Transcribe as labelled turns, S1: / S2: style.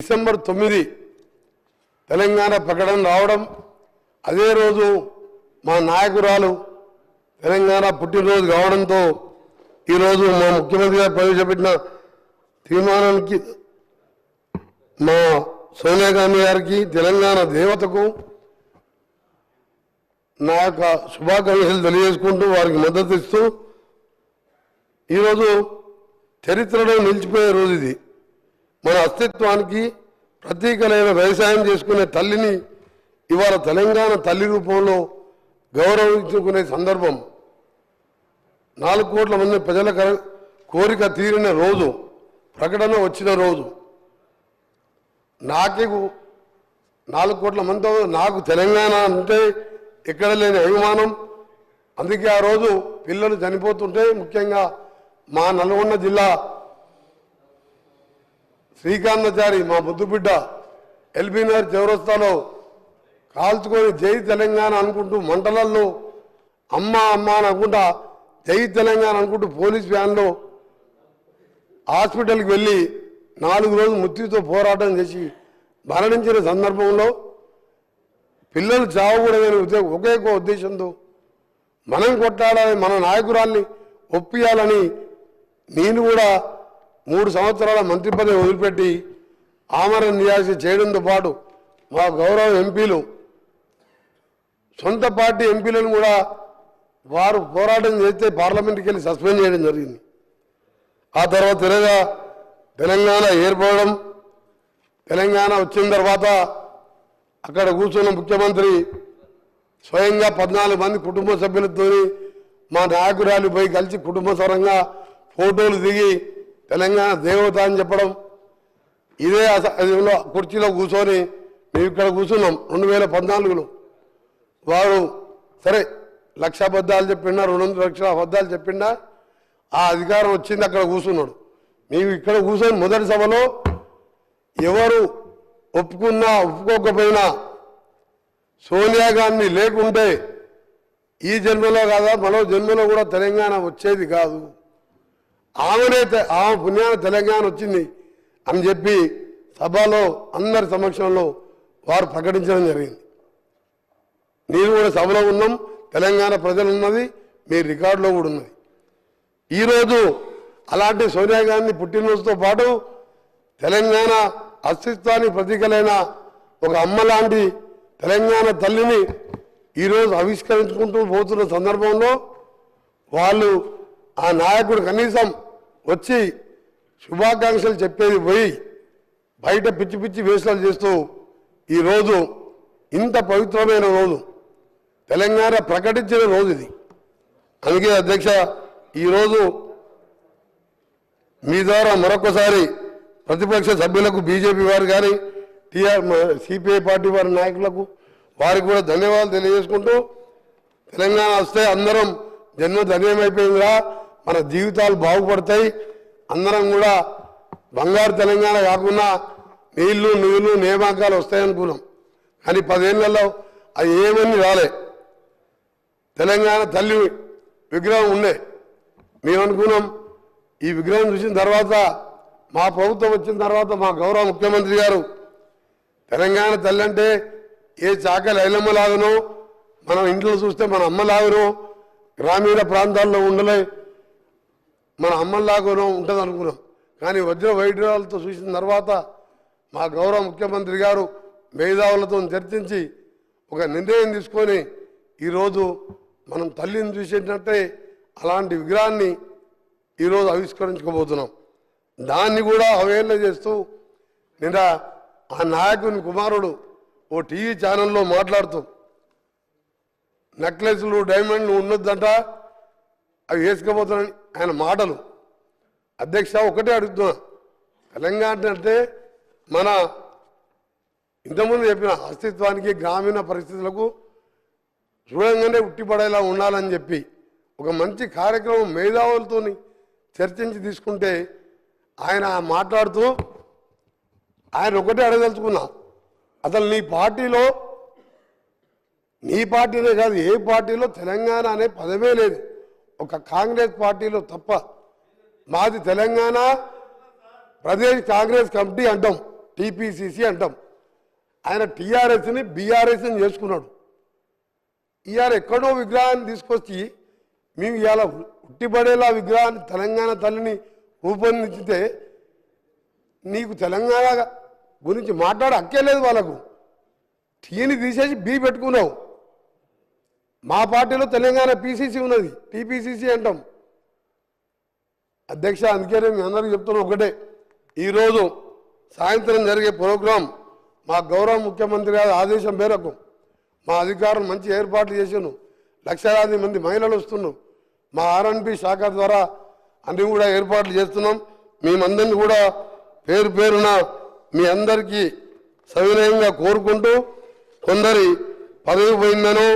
S1: December తొమ్మిది తెలంగాణ ప్రకటన రావడం అదే రోజు మా నాయకురాలు తెలంగాణ పుట్టినరోజు కావడంతో ఈరోజు మా ముఖ్యమంత్రి గారు ప్రవేశపెట్టిన తీర్మానానికి మా సోనియా గాంధీ గారికి తెలంగాణ దేవతకు నా యొక్క శుభాకాంక్షలు తెలియజేసుకుంటూ వారికి మద్దతు ఇస్తూ ఈరోజు చరిత్రలో నిలిచిపోయే రోజు ఇది. మన అస్తిత్వానికి ప్రతీకలైన వ్యవసాయం చేసుకునే తల్లిని ఇవాళ తెలంగాణ తల్లి రూపంలో గౌరవించుకునే సందర్భం. నాలుగు కోట్ల మంది ప్రజల కోరిక తీరిన రోజు ప్రకటన వచ్చిన రోజు. నాకే నాలుగు కోట్ల మందితో నాకు తెలంగాణ అంటే ఎక్కడ లేని అభిమానం. అందుకే ఆ రోజు పిల్లలు చనిపోతుంటే ముఖ్యంగా మా నల్గొండ జిల్లా శ్రీకాంతాచారి మా ముద్దుబిడ్డ ఎల్బీనగర్ చౌరస్తాలో కాల్చుకొని జై తెలంగాణ అనుకుంటూ మంటలల్లో అమ్మ అమ్మ అని అనుకుంటా జై తెలంగాణ అనుకుంటూ పోలీస్ వ్యాన్లో హాస్పిటల్కి వెళ్ళి నాలుగు రోజులు మృత్యుతో పోరాటం చేసి మరణించిన సందర్భంలో పిల్లలు చావకూడదని ఉద్దే- ఒకే ఒక ఉద్దేశంతో మనం కొట్టాలని మన నాయకురాల్ని ఒప్పియాలని నేను కూడా మూడు సంవత్సరాల మంత్రి పదవి వదిలిపెట్టి ఆమరణ నియాసి చేయడంతో పాటు మా గౌరవ ఎంపీలు సొంత పార్టీ ఎంపీలను కూడా వారు పోరాటం చేస్తే పార్లమెంట్కి వెళ్ళి సస్పెండ్ చేయడం జరిగింది. ఆ తర్వాత తెలంగా తెలంగాణ ఏర్పడడం తెలంగాణ వచ్చిన తర్వాత అక్కడ కూర్చున్న ముఖ్యమంత్రి స్వయంగా పద్నాలుగు మంది కుటుంబ సభ్యులతో మా నాయకురాలు పోయి కలిసి కుటుంబ సరంగా ఫోటోలు దిగి తెలంగాణ దేవత అని చెప్పడం. ఇదే అస- కుర్చీలో కూర్చొని మేము ఇక్కడ కూర్చున్నాం రెండు వేల పద్నాలుగులో. వారు సరే లక్ష అబద్ధాలు చెప్పిండా రెండు వందల లక్షల అబద్ధాలు చెప్పిండా ఆ అధికారం వచ్చింది అక్కడ కూర్చున్నాడు. మేము ఇక్కడ కూర్చొని మొదటి సభలో ఎవరు ఒప్పుకున్నా ఒప్పుకోకపోయినా సోనియా గాంధీ లేకుంటే ఈ జన్మలో కాదా? మరో జన్మలో కూడా తెలంగాణ వచ్చేది కాదు. ఆమెనే తె- ఆమె పుణ్యాన తెలంగాణ వచ్చింది అని చెప్పి సభలో అందరి సమక్షంలో వారు ప్రకటించడం జరిగింది. నేను కూడా సభలో ఉన్నాం తెలంగాణ ప్రజలు ఉన్నది మీ రికార్డులో కూడా ఉన్నది. ఈరోజు అలాంటి సోనియా గాంధీ పుట్టినరోజుతో పాటు తెలంగాణ అస్తిత్వానికి ప్రతీకలైన ఒక అమ్మ లాంటి తెలంగాణ తల్లిని ఈరోజు ఆవిష్కరించుకుంటూ పోతున్న సందర్భంలో వాళ్ళు ఆ నాయకుడు కనీసం వచ్చి శుభాకాంక్షలు చెప్పేది పోయి బయట పిచ్చి పిచ్చి వేషాలు చేస్తూ ఈరోజు ఇంత పవిత్రమైన రోజు. తెలంగాణ ప్రకటించిన రోజు ఇది. అందుకే అధ్యక్ష ఈరోజు మీ ద్వారా మరొకసారి ప్రతిపక్ష సభ్యులకు బీజేపీ వారు కానీ టీఆర్ సిపిఐ పార్టీ వారి నాయకులకు వారికి కూడా ధన్యవాదాలు తెలియజేసుకుంటూ తెలంగాణ వస్తే అందరం జన్మ ధన్యమైపోయిందిరా మన జీవితాలు బాగుపడతాయి. అందరం కూడా బంగారు తెలంగాణ కాకుండా నీళ్ళు నీళ్ళు నియామకాలు వస్తాయనుకున్నాం. కానీ పదేళ్ళలో అది ఏమని రాలే. తెలంగాణ తల్లి విగ్రహం ఉండే. మేము అనుకున్నాం ఈ విగ్రహం చూసిన తర్వాత మా ప్రభుత్వం వచ్చిన తర్వాత మా గౌరవ ముఖ్యమంత్రి గారు తెలంగాణ తల్లి అంటే ఏ చాకలి ఐలమ్మ లాగనో మనం ఇంట్లో చూస్తే మన అమ్మ లాగనో గ్రామీణ ప్రాంతాల్లో ఉండలే మన అమ్మల్లాగానో ఉంటుంది అనుకున్నాం కానీ వజ్ర వైద్యురాలతో చూసిన తర్వాత మా గౌరవ ముఖ్యమంత్రి గారు మేధావులతో చర్చించి ఒక నిర్ణయం తీసుకొని ఈరోజు మనం తల్లిని చూసేటట్టే అలాంటి విగ్రహాన్ని ఈరోజు ఆవిష్కరించుకోబోతున్నాం. దాన్ని కూడా అవేళ చేస్తూ నిన్న ఆ నాయకుని కుమారుడు ఓ టీవీ ఛానల్లో మాట్లాడుతూ నెక్లెస్లు డైమండ్లు ఉండొద్దంట అవి వేసుకోబోతున్నాను ఆయన మాటలు. అధ్యక్ష ఒకటే అడుగుతున్నా. తెలంగాణ అంటే మన ఇంతకుముందు చెప్పిన అస్తిత్వానికి గ్రామీణ పరిస్థితులకు చూడంగానే ఉట్టిపడేలా ఉండాలని చెప్పి ఒక మంచి కార్యక్రమం మేధావులతో చర్చించి తీసుకుంటే ఆయన మాట్లాడుతూ ఆయన ఒకటే అడగదలుచుకున్నా. అసలు నీ పార్టీలో నీ పార్టీనే కాదు ఏ పార్టీలో తెలంగాణ అనే పదమే లేదు. ఒక కాంగ్రెస్ పార్టీలో తప్ప మాది తెలంగాణ ప్రదేశ్ కాంగ్రెస్ కమిటీ అంటాం టీపీసీసీ అంటాం. ఆయన టీఆర్ఎస్ని బీఆర్ఎస్ని చేసుకున్నాడు. ఇవాళ ఎక్కడో విగ్రహాన్ని తీసుకొచ్చి మేము ఇవాళ ఉట్టిపడేలా విగ్రహాన్ని తెలంగాణ తల్లిని రూపొందించితే నీకు తెలంగాణ గురించి మాట్లాడే హక్కే లేదు వాళ్ళకు. టీని తీసేసి బీ పెట్టుకున్నావు. మా పార్టీలో తెలంగాణ పీసీసీ ఉన్నది టీపీసీసీ అంటాం. అధ్యక్ష అందుకే మీ అందరికీ చెప్తున్నా ఒకటే. ఈరోజు సాయంత్రం జరిగే ప్రోగ్రాం మా గౌరవ ముఖ్యమంత్రి గారి ఆదేశం మేరకు మా అధికారులు మంచి ఏర్పాట్లు చేసాను లక్షలాది మంది మహిళలు వస్తున్నాం మా ఆర్ఎన్పి శాఖ ద్వారా అన్ని కూడా ఏర్పాట్లు చేస్తున్నాం. మేమందరినీ కూడా పేరు పేరున మీ అందరికీ సవినయంగా కోరుకుంటూ కొందరి పదవి పోయిందనో